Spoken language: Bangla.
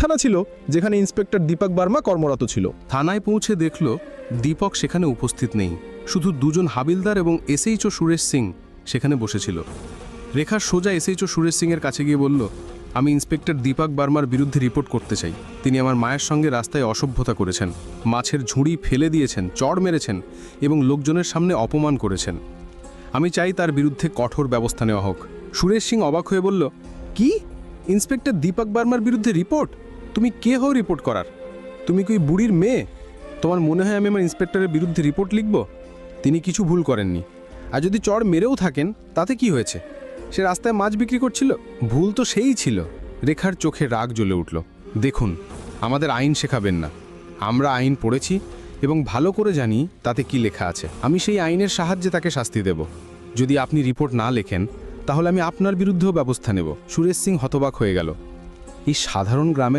থানা ছিল, যেখানে ইন্সপেক্টর দীপক বার্মা কর্মরত ছিল। থানায় পৌঁছে দেখল, দীপক সেখানে উপস্থিত নেই। শুধু দুজন হাবিলদার এবং এসএইচও সুরেশ সিং সেখানে বসেছিল। রেখা সোজা এসএইচও সুরেশ সিংয়ের কাছে গিয়ে বলল, আমি ইন্সপেক্টর দীপক বার্মার বিরুদ্ধে রিপোর্ট করতে চাই। তিনি আমার মায়ের সঙ্গে রাস্তায় অসভ্যতা করেছেন, মাছের ঝুড়ি ফেলে দিয়েছেন, চড় মেরেছেন এবং লোকজনের সামনে অপমান করেছেন। আমি চাই তার বিরুদ্ধে কঠোর ব্যবস্থা নেওয়া হোক। সুরেশ সিং অবাক হয়ে বলল, কি? ইন্সপেক্টর দীপক বার্মার বিরুদ্ধে রিপোর্ট? তুমি কে হও রিপোর্ট করার? তুমি কি বুড়ির মেয়ে? তোমার মনে হয় আমি আমার ইন্সপেক্টরের বিরুদ্ধে রিপোর্ট লিখব? তিনি কিছু ভুল করেননি। আর যদি চড় মেরেও থাকেন, তাতে কি হয়েছে? সে রাস্তায় মাছ বিক্রি করছিল? ভুল তো সেই ছিল। রেখার চোখে রাগ জ্বলে উঠল। দেখুন, আমাদের আইন শেখাবেন না। আমরা আইন পড়েছি এবং ভালো করে জানি তাতে কি লেখা আছে। আমি সেই আইনের সাহায্যে তাকে শাস্তি দেব। যদি আপনি রিপোর্ট না লেখেন, তাহলে আমি আপনার বিরুদ্ধেও ব্যবস্থা নেব। সুরেশ সিং হতবাক হয়ে গেল। এই সাধারণ গ্রামে